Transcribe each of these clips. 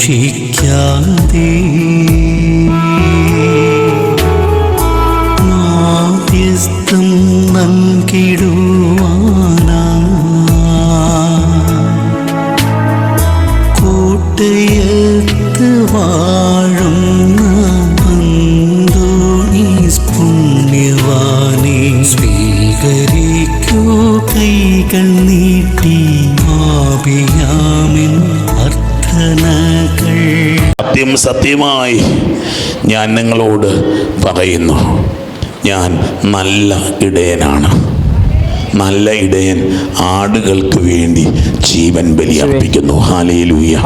ക്ഷീ സത്യം സത്യമായി ഞാൻ നിങ്ങളോട് പറയുന്നു. ഞാൻ നല്ല ഇടയനാണ്. നല്ല ഇടയൻ ആടുകൾക്ക് വേണ്ടി ജീവൻ ബലിയർപ്പിക്കുന്നു. ഹാലയിലൂയ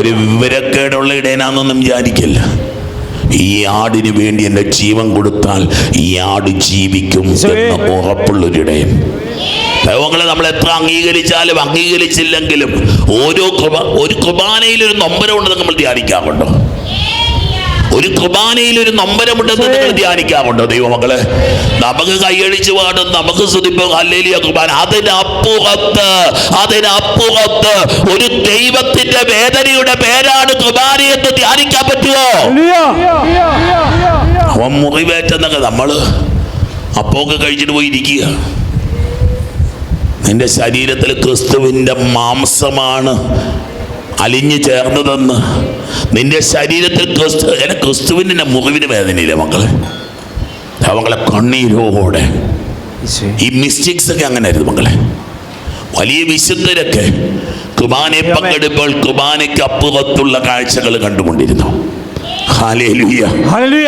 ഒരു വിവരക്കേടുള്ള ഇടയനാണെന്നൊന്നും വിചാരിക്കില്ല. ഈ ആടിന് വേണ്ടി എന്റെ ജീവൻ കൊടുത്താൽ ഈ ആട് ജീവിക്കും എന്ന ഉറപ്പുള്ളൊരു ഇടയൻ ദൈവങ്ങളെ നമ്മൾ എത്ര അംഗീകരിച്ചാലും അംഗീകരിച്ചില്ലെങ്കിലും ഓരോ കൃപ ഒരു കുർബാനയിൽ ഒരു നൊമ്പരമുണ്ടെന്ന് നമ്മൾ ധ്യാനിക്കാറുണ്ടോ? ഒരു കുർബാനയിൽ ഒരു നമ്പരമുണ്ടെന്ന് നിങ്ങൾ ധ്യാനിക്കാറുണ്ടോ? ദൈവമക്കളെ നമുക്ക് കൈയടിച്ച് പാടും നമുക്ക് സ്തുതിപ്പോ. അല്ലേലിയ കുർബാന. അതിനപ്പുറത്ത് അതിനപ്പുറത്ത് ഒരു ദൈവത്തിന്റെ വേദനയുടെ പേരാണ് കുർബാന എന്ന് ധ്യാനിക്കാൻ പറ്റുമോ അവൻ മുറിവേറ്റെന്നൊക്കെ നമ്മൾ അപ്പൊക്കെ കഴിച്ചിട്ട് പോയി ഇരിക്കുക. നിന്റെ ശരീരത്തിൽ ക്രിസ്തുവിന്റെ മാംസമാണ്. അലിഞ്ഞു ചേർന്നതെന്ന് നിന്റെ ശരീരത്തിൽ ക്രിസ്തു എന്നെ ക്രിസ്തുവിന്റെ മുറിവിന് വേദനയില്ല മക്കളെ? അവങ്ങളെ കണ്ണീരോടെ. ഈ മിസ്റ്റേക്സ് ഒക്കെ അങ്ങനെ ആയിരുന്നു മക്കളെ. വലിയ വിശുദ്ധരൊക്കെ കുർബാനയെ പങ്കെടുപ്പോൾ കുർബാനയ്ക്ക് അപ്പുറത്തുള്ള കാഴ്ചകൾ കണ്ടുകൊണ്ടിരുന്നു.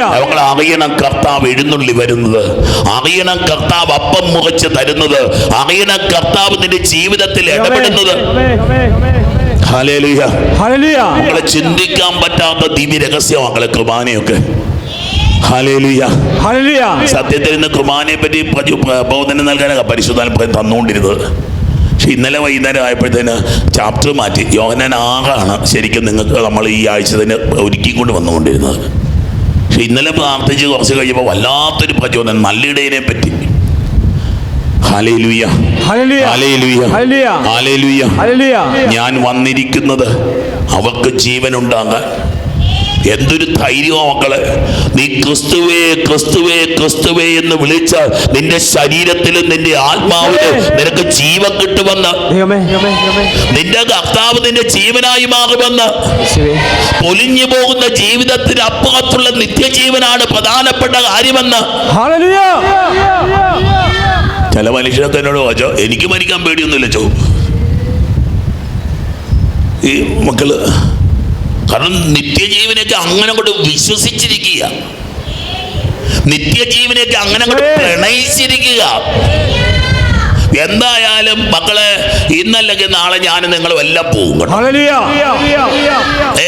അവങ്ങൾ അറിയണം കർത്താവ് എഴുന്നള്ളി വരുന്നത്. അറിയണം കർത്താവ് അപ്പം മുറിച്ച് തരുന്നത്. അറിയണം കർത്താവ് നിന്റെ ജീവിതത്തിൽ ഇടപെടുന്നത്. നമ്മളെ ചിന്തിക്കാൻ പറ്റാത്ത ദിവ്യ രഹസ്യം മക്കളെ ഹല്ലേലൂയ സത്യത്തിൽ ഇന്ന് കുർബാനയെ പറ്റി ബോധനം നൽകാനൊക്കെ പരിശോധന തന്നുകൊണ്ടിരുന്നത് പക്ഷെ ഇന്നലെ വൈകുന്നേരം ആയപ്പോഴത്തേന് ചാപ്റ്റർ മാറ്റി. യോഹനാൻ ആകാണ് ശരിക്കും നിങ്ങൾക്ക് നമ്മൾ ഈ ആഴ്ച തന്നെ ഒരുക്കിക്കൊണ്ട് വന്നുകൊണ്ടിരുന്നത്. പക്ഷെ ഇന്നലെ പ്രാർത്ഥിച്ച് കുറച്ച് കഴിയുമ്പോൾ വല്ലാത്തൊരു പ്രചോദനം നല്ലിടയനെ പറ്റി ഞാൻ വന്നിരിക്കുന്നത് അവർക്ക് ജീവനുണ്ടാകാൻ എന്തൊരു ധൈര്യമോ മക്കളെ. നീ ക്രിസ്തുവേ ക്രിസ്തുവേ ക്രിസ്തുവേ എന്ന് വിളിച്ചാൽ നിന്റെ ശരീരത്തിലും നിന്റെ ആത്മാവിലും നിനക്ക് ജീവൻ കിട്ടുമെന്ന്. നിന്റെ കർത്താവ് നിന്റെ ജീവനായി മാറുമെന്ന്. പൊലിഞ്ഞു പോകുന്ന ജീവിതത്തിന് അപ്പുറത്തുള്ള നിത്യജീവനാണ് പ്രധാനപ്പെട്ട കാര്യമെന്ന്. ചില മനുഷ്യരൊക്കെ എന്നോട് ചോദിച്ചോ എനിക്ക് മരിക്കാൻ പേടിയൊന്നുമില്ല ചോ. ഈ മക്കൾ കാരണം നിത്യജീവനൊക്കെ അങ്ങനെ കൊണ്ട് വിശ്വസിച്ചിരിക്കുക. നിത്യജീവനൊക്കെ അങ്ങനെ കൊണ്ട് പ്രണയിച്ചിരിക്കുക. എന്തായാലും മക്കളെ ഇന്നല്ലെങ്കിൽ നാളെ ഞാൻ നിങ്ങളും എല്ലാം പോകും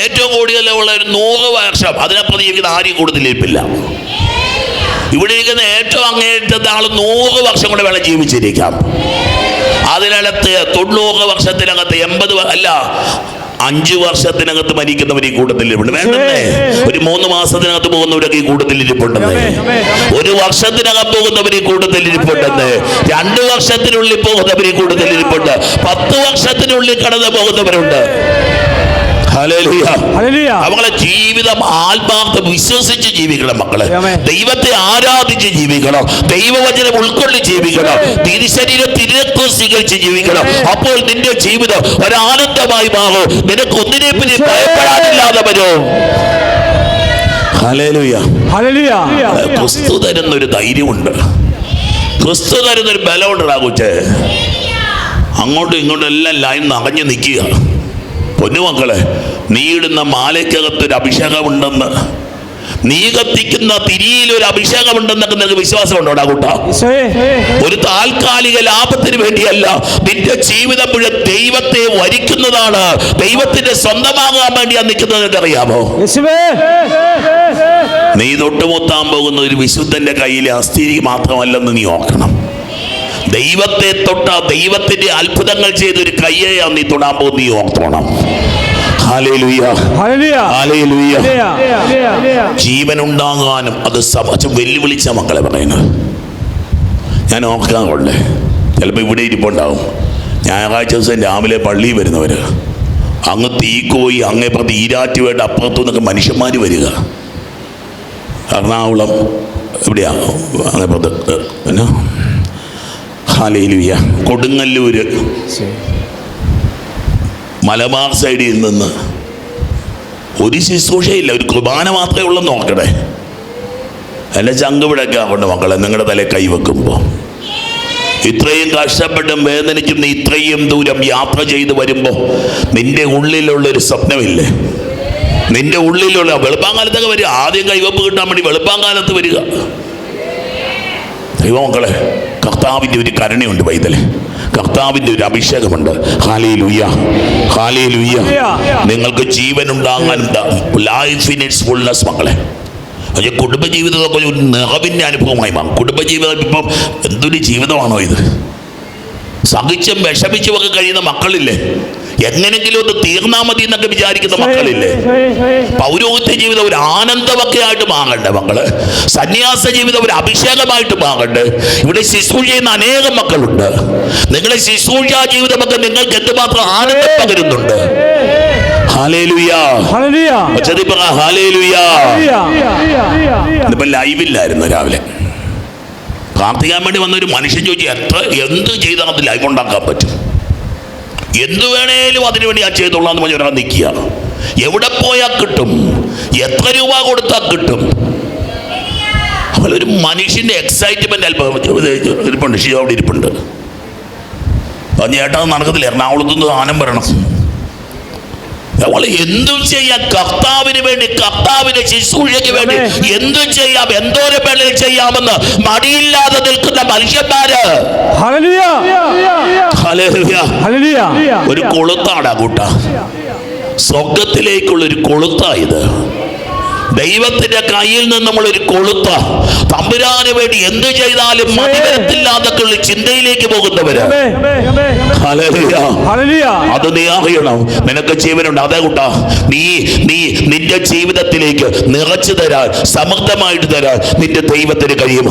ഏറ്റവും കൂടുതലുള്ള ഒരു നൂറ് വർഷം അതിനപ്പുറം ജീവിക്കുന്ന ആരെയും കൂടുതൽ ഇരിപ്പില്ല ഇവിടെ ഇരിക്കുന്ന ഏറ്റവും അങ്ങേറ്റത്തെ ആൾ നൂറ് വർഷം കൂടെ വേണം ജീവിച്ചിരിക്കാം അതിനകത്ത് തൊണ്ണൂറ് വർഷത്തിനകത്ത് എൺപത് അല്ല അഞ്ചു വർഷത്തിനകത്ത് മരിക്കുന്നവർ ഈ കൂട്ടത്തിൽ വേണ്ടല്ലേ? ഒരു മൂന്ന് മാസത്തിനകത്ത് പോകുന്നവരൊക്കെ ഈ കൂട്ടത്തിൽ ഇരിപ്പുണ്ടെന്നേ. ഒരു വർഷത്തിനകം പോകുന്നവർ ഈ കൂട്ടത്തിൽ ഇരിപ്പുണ്ടെന്നേ. രണ്ട് വർഷത്തിനുള്ളിൽ പോകുന്നവർ ഈ കൂട്ടത്തിൽ ഇരിപ്പുണ്ട്. പത്ത് വർഷത്തിനുള്ളിൽ കടന്നു പോകുന്നവരുണ്ട്. അവങ്ങളെ ജീവിതം ആത്മാർത്ഥം വിശ്വസിച്ച് ജീവിക്കണം മക്കളെ. ദൈവത്തെ ആരാധിച്ച് ജീവിക്കണം. ദൈവവചനം ഉൾക്കൊണ്ട് ജീവിക്കണം. തിരുശരീരം തിരുരത്വം സ്വീകരിച്ച് ജീവിക്കണം. അപ്പോൾ നിന്റെ ജീവിതം ഒരാനന്ദമായി മാറും. നിനക്ക് ഒന്നിനെ പിന്നെ ഭയപ്പെടാനില്ലാതെ വരും. ക്രിസ്തു തരുന്നൊരു ധൈര്യമുണ്ട്. ക്രിസ്തു തരുന്നൊരു ബലമുണ്ട് കൊച്ചേ. അങ്ങോട്ടും ഇങ്ങോട്ടും എല്ലാം ലൈൻ നകഞ്ഞു നിൽക്കുക പൊന്നുമക്കളെ നീ ഇടുന്ന മാലയ്ക്കകത്തൊരു അഭിഷേകമുണ്ടെന്ന്. നീ കത്തിക്കുന്ന തിരിയിൽ ഒരു അഭിഷേകമുണ്ടെന്നൊക്കെ നിനക്ക് ഉണ്ടോ കൂട്ട? ഒരു താൽക്കാലിക ലാഭത്തിന് വേണ്ടിയല്ല നിന്റെ ജീവിതം മുഴുവൻ ദൈവത്തെ വരിക്കുന്നതാണ്. ദൈവത്തിന്റെ സ്വന്തമാകാൻ വേണ്ടിയാ നിൽക്കുന്നത് അറിയാമോ നീ തൊട്ടുമുത്താൻ പോകുന്ന ഒരു വിശുദ്ധന്റെ കയ്യിലെ അസ്ഥിരി മാത്രമല്ലെന്ന് നീ ഓർക്കണം. ദൈവത്തെ തൊട്ട ദൈവത്തിന്റെ അത്ഭുതങ്ങൾ ചെയ്തൊരു കയ്യെയാ നീ തൊടാൻ പോകുന്ന നീ ഓർത്തോണം. ജീവനുണ്ടാകാനും അത് വെല്ലുവിളിച്ച മക്കളെ പറയുന്നത് ഞാൻ ഓർക്കാൻ കൊള്ളേ. ചിലപ്പോൾ ഇവിടെ ഇരിപ്പുണ്ടാവും. ഞായറാഴ്ച ദിവസം രാവിലെ പള്ളിയിൽ വരുന്നവർ അങ്ങ് തീക്കോയി അങ്ങേപ്പുറത്ത് ഈരാറ്റുവേണ്ട അപ്പുറത്തു നിന്നൊക്കെ മനുഷ്യന്മാർ വരിക. എറണാകുളം എവിടെയാണ് അങ്ങേപ്പുറത്ത് പിന്നെ ഹാലയിലുയ്യ കൊടുങ്ങല്ലൂര്. മലബാർ സൈഡിൽ നിന്ന് ഒരു ശുശ്രൂഷയില്ല ഒരു കുർബാന മാത്രമേ ഉള്ളൂ നോക്കട്ടെ എന്റെ ചങ്കുവിടൊക്കെ ആവണ്ട മക്കളെ നിങ്ങളുടെ തലേ കൈവെക്കുമ്പോൾ ഇത്രയും കഷ്ടപ്പെട്ടും വേദനിക്കുന്ന ഇത്രയും ദൂരം യാത്ര ചെയ്ത് വരുമ്പോൾ നിന്റെ ഉള്ളിലുള്ളൊരു സ്വപ്നമില്ലേ? നിന്റെ ഉള്ളിലുള്ള വെളുപ്പാങ്കാലത്തൊക്കെ വരിക. ആദ്യം കൈവപ്പ് കിട്ടാൻ വേണ്ടി വെളുപ്പാങ്കാലത്ത് വരിക. ദൈവമക്കളെ കർത്താവിന്റെ ഒരു കരുണയുണ്ട് വൈതലെ കർത്താവിന്റെ ഒരു അഭിഷേകമുണ്ട്. ഹാലേ ലുയ്യ ഹാലേ ലുയ്യ നിങ്ങൾക്ക് ജീവൻ ഉണ്ടാകാൻ ലൈഫ് ഇൻ ഇറ്റ്സ് ഫുൾനെസ് മക്കളെ. പക്ഷേ കുടുംബജീവിതമൊക്കെ ഒരു നിറവിന്റെ അനുഭവമായി മാറും. കുടുംബജീവിതം ഇപ്പം എന്തൊരു ജീവിതമാണോ ഇത്? സഹിച്ചും വിഷമിച്ചും ഒക്കെ കഴിയുന്ന മക്കളില്ലേ? എങ്ങനെങ്കിലും ഒന്ന് തീർന്നാ മതി എന്നൊക്കെ വിചാരിക്കുന്ന മക്കളില്ലേ? പൗരോഹിത്യ ജീവിതം ഒരു ആനന്ദമൊക്കെ ആയിട്ട് മാറണ്ടേ മക്കൾ? സന്യാസ ജീവിതം ഒരു അഭിഷേകമായിട്ട് മാങ്ങണ്ടേ ഇവിടെ ശുശ്രൂഷ ചെയ്യുന്ന അനേകം മക്കളുണ്ട്. നിങ്ങളെ ശുശ്രൂഷ ജീവിതമൊക്കെ നിങ്ങൾക്ക് എന്തുമാത്രം ആനന്ദം പകരുന്നുണ്ട്? ഇന്നിപ്പോ ലൈവില്ലായിരുന്നു രാവിലെ. പ്രാർത്ഥിക്കാൻ വേണ്ടി വന്ന ഒരു മനുഷ്യൻ ചോദിച്ചു എത്ര എന്ത് ചെയ്താൽ അത് ലൈവ് ഉണ്ടാക്കാൻ പറ്റും? എന്ത് വേണേലും അതിനു വേണ്ടി ഞാൻ ചെയ്തോളാം എന്ന് പറഞ്ഞ ഒരാൾ എവിടെ പോയാൽ കിട്ടും? എത്ര രൂപ കൊടുത്താൽ കിട്ടും? അപ്പോൾ ഒരു മനുഷ്യന്റെ എക്സൈറ്റ്മെന്റ് അല്പം ഇരിപ്പുണ്ട് ഷിയോ അവിടെ ഇരിപ്പുണ്ട്. ചേട്ടാ നടക്കത്തില്ല എറണാകുളത്ത് നിന്ന് വരണം. അവൾ എന്തും ചെയ്യാം. കർത്താവിന് വേണ്ടി കർത്താവിന്റെ ശുശ്രൂഷയ്ക്ക് വേണ്ടി എന്തും ചെയ്യാം. എന്തോരം വേണമെങ്കിലും ചെയ്യാമെന്ന് മടിയില്ലാതെ നിൽക്കുന്ന മനുഷ്യന്മാര്. ഒരു കൊളുത്താണ് കൂട്ട. സ്വർഗത്തിലേക്കുള്ള ഒരു കൊളുത്താ ഇത്. ദൈവത്തിന്റെ കയ്യിൽ നിന്ന് നമ്മൾ ഒരു കൊളുത്ത തമ്പുരാന് വേണ്ടി എന്ത് ചെയ്താലും മതി ഉള്ള ചിന്തയിലേക്ക് പോകുന്നവര്. അത്. നീ അറിയണം. നിനക്ക് ജീവനുണ്ട്. അതേ കൂട്ടാ. നീ നീ നിന്റെ ജീവിതത്തിലേക്ക് നിറച്ചു തരാൻ സമൃദ്ധമായിട്ട് തരാൻ നിന്റെ ദൈവത്തിന് കഴിയും.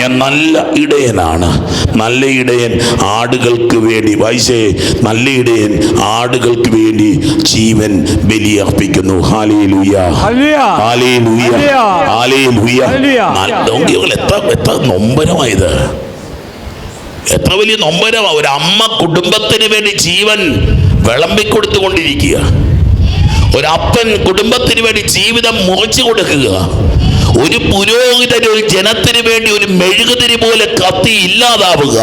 ഞാൻ നല്ല ഇടയനാണ്. നല്ല ഇടയൻ ആടുകൾക്ക് വേണ്ടി. വൈശേ നല്ല ഇടയൻ ആടുകൾക്ക് വേണ്ടി ജീവൻ ബലിയർപ്പിക്കുന്നു എത്ര എത്ര നൊമ്പരമായത്? എത്ര വലിയ നൊമ്പരമാ. ഒരു അമ്മ കുടുംബത്തിന് വേണ്ടി ജീവൻ വിളമ്പിക്കൊടുത്തുകൊണ്ടിരിക്കുക. ഒരപ്പൻ കുടുംബത്തിന് വേണ്ടി ജീവിതം മുറിച്ചു കൊടുക്കുക. ഒരു പുരോഹിതൻ ഒരു ജനത്തിന് വേണ്ടി ഒരു മെഴുകുതിരി പോലെ കത്തി ഇല്ലാതാവുക.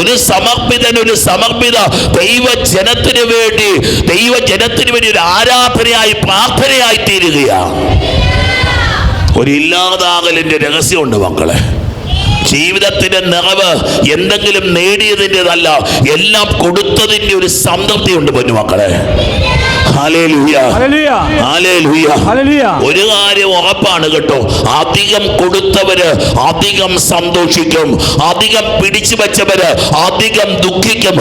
ഒരു സമർപ്പിതൻ ഒരു സമർപ്പിത ദൈവ ജനത്തിന് വേണ്ടി ദൈവ ജനത്തിന് വേണ്ടി ഒരു ആരാധനയായി പ്രാർത്ഥനയായി തീരുകയാണ്. ഒരു ഇല്ലാതാകലിന്റെ രഹസ്യമുണ്ട് മക്കളെ. ജീവിതത്തിന്റെ നിറവ് എന്തെങ്കിലും നേടിയതിന്റെതല്ല എല്ലാം കൊടുത്തതിന്റെ ഒരു സംതൃപ്തിയുണ്ട് പൊന്നു ഒരു കാര്യം ഉറപ്പാണ് കേട്ടോ. അധികം കൊടുത്തവര് അധികം സന്തോഷിക്കും. അധികം പിടിച്ചു വെച്ചവര് അധികം ദുഃഖിക്കും.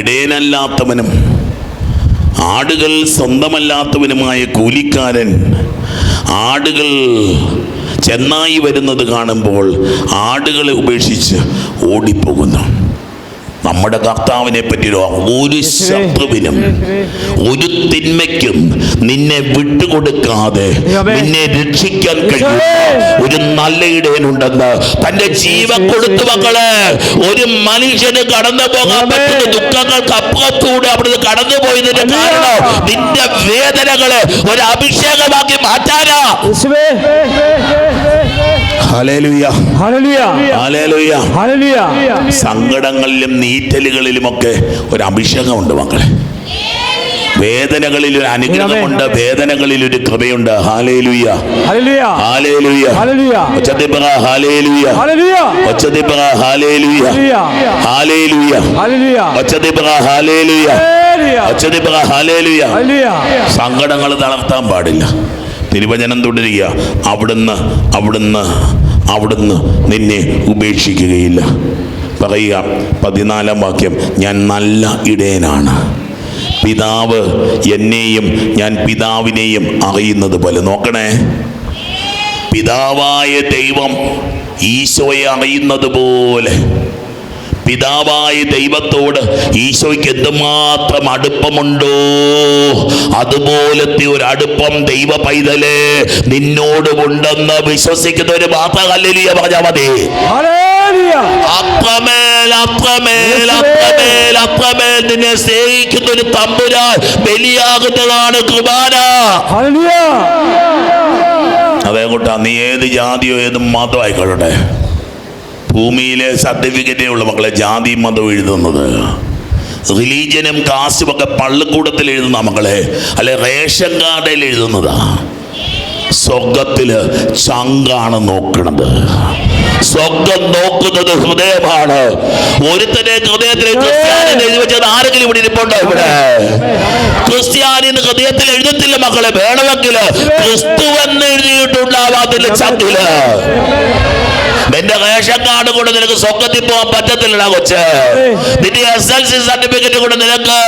ഇടയനല്ലാത്തവനും ആടുകൾ സ്വന്തമല്ലാത്തവനുമായ കൂലിക്കാരൻ ആടുകൾ ചെന്നായി വരുന്നത് കാണുമ്പോൾ ആടുകളെ ഉപേക്ഷിച്ച് ഓടിപ്പോകുന്നു. നമ്മുടെ കർത്താവിനെ പറ്റി ഒരു- ശത്രുവിനും ഒരു തിന്മയ്ക്കും നിന്നെ വിട്ടുകൊടുക്കാതെ നിന്നെ രക്ഷിക്കാൻ കഴിയും ഒരു നല്ല ഇടയനുണ്ടെന്ന് തന്റെ ജീവൻ കൊടുത്തു മക്കളെ. ഒരു മനുഷ്യന് കടന്നു പോകാൻ പറ്റുന്ന ദുഃഖങ്ങൾക്ക് അപ്പുറത്തൂടെ അവിടുന്ന് കടന്നു പോയതിന്റെ കാരണം നിന്റെ വേദനകളെ ഒരു അഭിഷേകമാക്കി മാറ്റാനാ. സങ്കടങ്ങളിലും നീറ്റലുകളിലുമൊക്കെ ഒരു അഭിഷേകമുണ്ട് മക്കളെ വേദനകളിൽ ഒരു അനുഗ്രഹമുണ്ട് വേദനകളിൽ ഒരു കൃപയുണ്ട് സങ്കടങ്ങൾ തളർത്താൻ പാടില്ല തിരുവചനം തുടരുക. അവിടുന്ന് അവിടുന്ന് അവിടുന്ന് നിന്നെ ഉപേക്ഷിക്കുകയില്ല. പറയുക പതിനാലാം വാക്യം ഞാൻ നല്ല ഇടയനാണ്. പിതാവ് എന്നെയും ഞാൻ പിതാവിനെയും അറിയുന്നത് പോലെ. നോക്കണേ. പിതാവായ ദൈവം ഈശോയെ അറിയുന്നത് പോലെ പിതാവായ ദൈവത്തോട് ഈശോയ്ക്ക് എന്തുമാത്രം അടുപ്പമുണ്ടോ? അതുപോലത്തെ ഒരു അടുപ്പം ദൈവ പൈതൽ നിന്നോടുമുണ്ടെന്ന് വിശ്വസിക്കുന്ന ഒരു മാത്ര കല്ലിയ പറഞ്ഞാൽ മതി. അത്രമേൽ അത്രമേൽ അത്രമേൽ അത്രമേൽ നിന്നെ സ്നേഹിക്കുന്ന ഒരു തമ്പുരാൻ ബലിയാകുന്നതാണ് കുർബാന. ഹല്ലേലൂയ. കൂട്ടാ നീ ഏത് ജാതിയോ ഏത് മതം ആയിക്കോട്ടെ ഭൂമിയിലെ സർട്ടിഫിക്കറ്റേ ഉള്ള മക്കളെ ജാതി മതം എഴുതുന്നത്. റിലീജിയനും കാസ്റ്റും ഒക്കെ പള്ളിക്കൂടത്തിൽ എഴുതുന്ന മക്കളെ അല്ലെ റേഷൻ കാർഡിൽ എഴുതുന്നതാ. സ്വർഗത്തിൽ ചങ്കാണ് നോക്കണത്. സ്വർഗം നോക്കുന്നത് ഹൃദയമാണ്. ഒരുത്തന്റെ ഹൃദയത്തിൽ എഴുതിവെച്ചത് എഴുതി വെച്ചത് ആരെങ്കിലും ഇവിടെ ഇരിപ്പുണ്ടോ ഇവിടെ? ക്രിസ്ത്യാനി ഹൃദയത്തിൽ എഴുതത്തില്ല മക്കളെ വേണമെങ്കിൽ ക്രിസ്തു എന്ന് എഴുതിയിട്ടുണ്ടാവാത്തില്ല ചങ്കിൽ. നിന്റെ റേഷൻ കാർഡ് കൊണ്ട് നിനക്ക് സ്വർഗത്തിൽ പോകാൻ പറ്റത്തില്ലടാ കൊച്ച്. നിന്റെ എസ് എൽ സി സർട്ടിഫിക്കറ്റ് കൊണ്ട് നിനക്ക്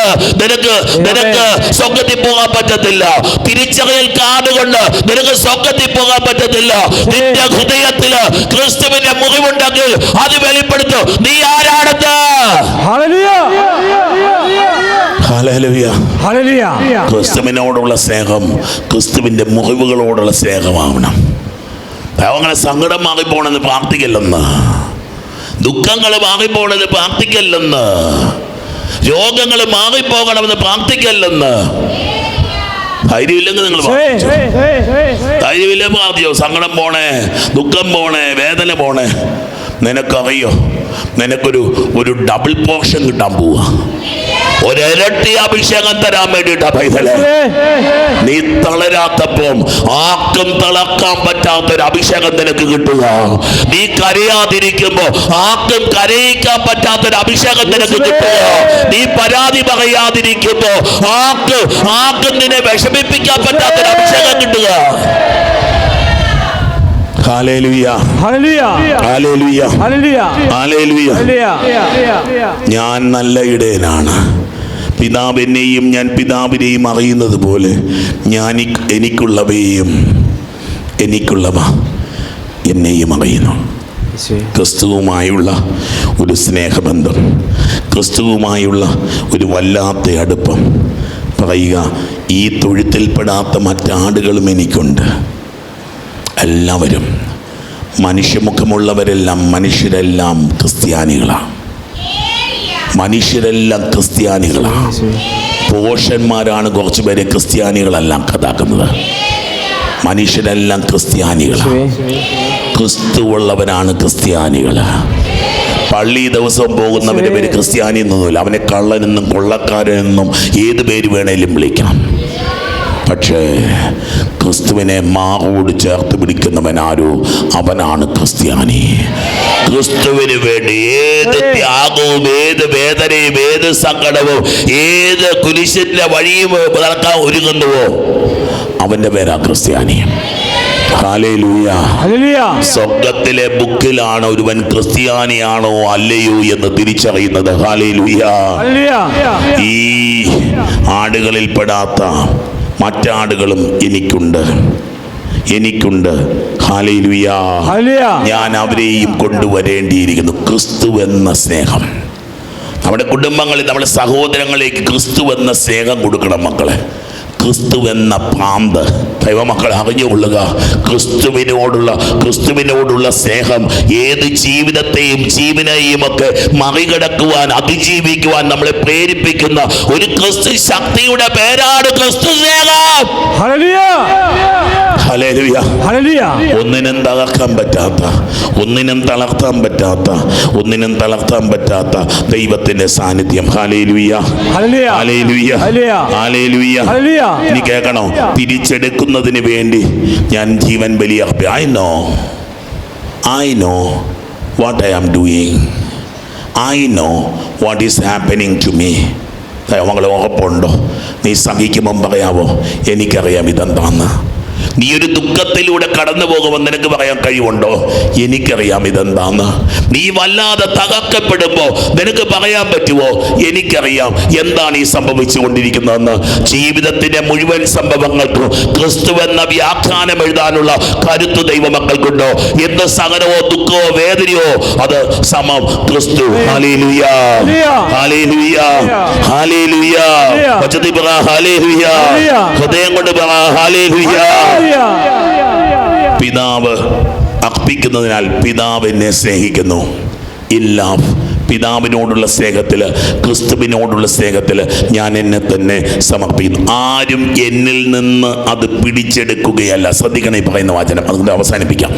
നിനക്ക് നിനക്ക് സ്വർഗത്തിൽ പോകാൻ പറ്റത്തില്ല. തിരിച്ചറിയൽ കാർഡ് കൊണ്ട് നിനക്ക് സ്വർഗത്തിൽ പോകാൻ പറ്റത്തില്ല. നിന്റെ ഹൃദയത്തിൽ ക്രിസ്തുവിന്റെ മുറിവുണ്ടെങ്കിൽ അത് വെളിപ്പെടുത്തു. നീ ആരാടത്ത് ക്രിസ്തുവിനോടുള്ള സ്നേഹം ക്രിസ്തുവിന്റെ മുറിവുകളോടുള്ള സ്നേഹമാവണം. പാവങ്ങളെ സങ്കടം മാറിപ്പോണെന്ന് പ്രാർത്ഥിക്കല്ലെന്ന്. ദുഃഖങ്ങൾ മാറിപ്പോണെന്ന് പ്രാർത്ഥിക്കല്ലെന്ന്. രോഗങ്ങൾ മാറിപ്പോകണമെന്ന് പ്രാർത്ഥിക്കല്ലെന്ന്. ധൈര്യമില്ലെങ്കിൽ നിങ്ങൾ ധൈര്യമില്ലേ പ്രാർത്ഥിയോ പ്രാർത്ഥിച്ചോ സങ്കടം പോണേ ദുഃഖം പോണേ വേദന പോണേ. നിനക്കറിയോ? നിനക്കൊരു ഒരു ഡബിൾ പോർഷൻ കിട്ടാൻ പോവാ. ഒരിരട്ടി അഭിഷേകം തരാൻ വേണ്ടിയിട്ടാ പൈതലേ. നീ തളരാത്തപ്പം ആർക്കും തളർക്കാൻ പറ്റാത്ത ഒരു അഭിഷേകം നിനക്ക് കിട്ടുക. നീ കരയാതിരിക്കുമ്പോ ആർക്കും കരയിക്കാൻ പറ്റാത്ത ഒരു അഭിഷേകം നിനക്ക് കിട്ടുക. നീ പരാതി പറയാതിരിക്കുമ്പോ ആർക്ക് ആർക്കും നിന്നെ വിഷമിപ്പിക്കാൻ പറ്റാത്ത ഒരു അഭിഷേകം കിട്ടുക. ഞാൻ നല്ല ഇടയനാണ്. പിതാവ് എന്നെയും ഞാൻ പിതാവിനെയും അറിയുന്നത് പോലെ ഞാൻ എനിക്കുള്ളവയെയും എനിക്കുള്ളവ എന്നെയും അറിയുന്നു. ക്രിസ്തുവുമായുള്ള ഒരു സ്നേഹബന്ധം ക്രിസ്തുവുമായുള്ള ഒരു വല്ലാത്ത അടുപ്പം. പറയുക ഈ തൊഴുത്തിൽപ്പെടാത്ത മറ്റാടുകളും എനിക്കുണ്ട്. എല്ലാവരും മനുഷ്യമുഖമുള്ളവരെല്ലാം മനുഷ്യരെല്ലാം ക്രിസ്ത്യാനികളാണ്. മനുഷ്യരെല്ലാം ക്രിസ്ത്യാനികളാണ് പോഷന്മാരാണ് കുറച്ച് പേരെ ക്രിസ്ത്യാനികളെല്ലാം കഥാക്കുന്നത്. മനുഷ്യരെല്ലാം ക്രിസ്ത്യാനികളാണ് ക്രിസ്തുവുള്ളവനാണ് ക്രിസ്ത്യാനികൾ പള്ളി ദിവസം പോകുന്നവന്റെ പേര് ക്രിസ്ത്യാനി എന്നൊന്നുമില്ല. അവനെ കള്ളനെന്നും കൊള്ളക്കാരനെന്നും ഏത് പേര് വേണേലും വിളിക്കാം. പക്ഷേ ക്രിസ്തുവിനെ മാറോട് ചേർത്ത് പിടിക്കുന്നവൻ ആരോ അവനാണ് ക്രിസ്ത്യാനി. ക്രിസ്തുവിന് വേണ്ടി ഏത് ത്യാഗവും ഏത് വേദനയും ഏത് സങ്കടവും ഏത് കുരിശിന്റെ വഴിയും നടക്കാൻ ഒരുങ്ങുന്നുവോ അവന്റെ പേരാ ക്രിസ്ത്യാനിയും സ്വർഗത്തിലെ ബുക്കിലാണ് ഒരുവൻ ക്രിസ്ത്യാനിയാണോ അല്ലയോ എന്ന് തിരിച്ചറിയുന്നത്. ഈ ആടുകളിൽ പെടാത്ത മറ്റാടുകളും എനിക്കുണ്ട്. എനിക്കുണ്ട്. ഞാൻ അവരെയും കൊണ്ടുവരേണ്ടിയിരിക്കുന്നു. ക്രിസ്തു എന്ന സ്നേഹം. നമ്മുടെ കുടുംബങ്ങളിൽ നമ്മുടെ സഹോദരങ്ങളിലേക്ക് ക്രിസ്തു എന്ന സ്നേഹം കൊടുക്കണം മക്കളെ. ക്രിസ്തു എന്ന പാമ്പ്. ദൈവമക്കൾ അറിഞ്ഞുകൊള്ളുക. ക്രിസ്തുവിനോടുള്ള ക്രിസ്തുവിനോടുള്ള സ്നേഹം ഏത് ജീവിതത്തെയും ജീവനെയും ഒക്കെ മറികടക്കുവാൻ അതിജീവിക്കുവാൻ നമ്മളെ പ്രേരിപ്പിക്കുന്ന ഒരു ക്രിസ്തു ശക്തിയുടെ പേരാണ് ക്രിസ്തു സ്നേഹം. ഒന്നിനും തളർക്കാൻ പറ്റാത്ത ഒന്നിനും തളർത്താൻ പറ്റാത്ത ഒന്നിനും തളർത്താൻ പറ്റാത്ത ദൈവത്തിന്റെ സാന്നിധ്യം. ഇനി കേൾക്കണോ? തിരിച്ചെടുക്കുന്നതിന് വേണ്ടി ഞാൻ ജീവൻ ബലി I know I know what I am doing I know what is happening to me മകളെ ഉറപ്പുണ്ടോ? നീ സഹിക്കുമ്പം പറയാവോ? എനിക്കറിയാം ഇതെന്താന്ന്. നീ ഒരു ദുഃഖത്തിലൂടെ കടന്നു പോകുമെന്ന് നിനക്ക് പറയാൻ കഴിവുണ്ടോ? എനിക്കറിയാം ഇതെന്താന്ന് നീ വല്ലാതെ തകർക്കപ്പെടുമ്പോ നിനക്ക് പറയാൻ പറ്റുമോ? എനിക്കറിയാം എന്താണ് ഈ സംഭവിച്ചു കൊണ്ടിരിക്കുന്നതെന്ന് ജീവിതത്തിന്റെ മുഴുവൻ സംഭവങ്ങൾക്കും ക്രിസ്തു എന്ന വ്യാഖ്യാനം എഴുതാനുള്ള കരുത്ത് ദൈവമക്കൾക്കുണ്ടോ? എന്ത് സഹനമോ ദുഃഖമോ വേദനയോ? അത് സമം ക്രിസ്തു. ഹൃദയം കൊണ്ട് പറ ഹല്ലേലൂയ. പിതാവ് അർപ്പിക്കുന്നതിനാൽ പിതാവ് എന്നെ സ്നേഹിക്കുന്നു. ഇല്ല പിതാവിനോടുള്ള സ്നേഹത്തിൽ ക്രിസ്തുവിനോടുള്ള സ്നേഹത്തിൽ ഞാൻ എന്നെ തന്നെ സമർപ്പിക്കുന്നു. ആരും എന്നിൽ നിന്ന് അത് പിടിച്ചെടുക്കുകയല്ല. ശ്രദ്ധിക്കണം പറയുന്ന വാചനം. അതുകൊണ്ട് അവസാനിപ്പിക്കാം.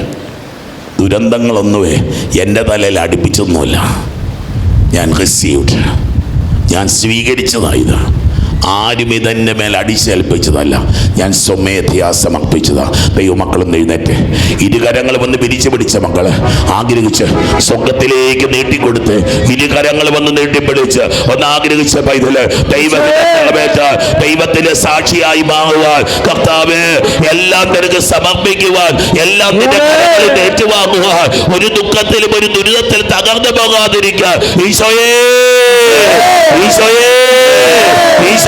ദുരന്തങ്ങളൊന്നുമേ എന്റെ തലയിൽ അടുപ്പിച്ചൊന്നുമില്ല. ഞാൻ റിസീവ്ഡ് ഞാൻ സ്വീകരിച്ചതായത് ആരും ഇതെന്റെ മേൽ അടിച്ചേൽപ്പിച്ചതല്ല. ഞാൻ സ്വമേധയാ സമർപ്പിച്ചതാ ദൈവമക്കളും എഴുന്നേറ്റ്. ഇരുകരങ്ങൾ വന്ന് പിരിച്ചു പിടിച്ച മക്കൾ ആഗ്രഹിച്ച് സ്വർഗത്തിലേക്ക് നീട്ടിക്കൊടുത്ത് ഇരുകരങ്ങൾ വന്ന് നീട്ടിപ്പിടിച്ച് ഒന്ന് ആഗ്രഹിച്ച പൈതൽ ദൈവത്തിന്റെ നിറവേറ്റ ദൈവത്തിന്റെ സാക്ഷിയായി മാറുവാൻ കർത്താവ് എല്ലാം നിനക്ക് സമർപ്പിക്കുവാൻ എല്ലാം നിന്റെ ഏറ്റുവാങ്ങുവാൻ ഒരു ദുഃഖത്തിലും ഒരു ദുരിതത്തിൽ തകർന്നു പോകാതിരിക്കാൻ. ഈശോയേ ഈശോയേ ഈശോ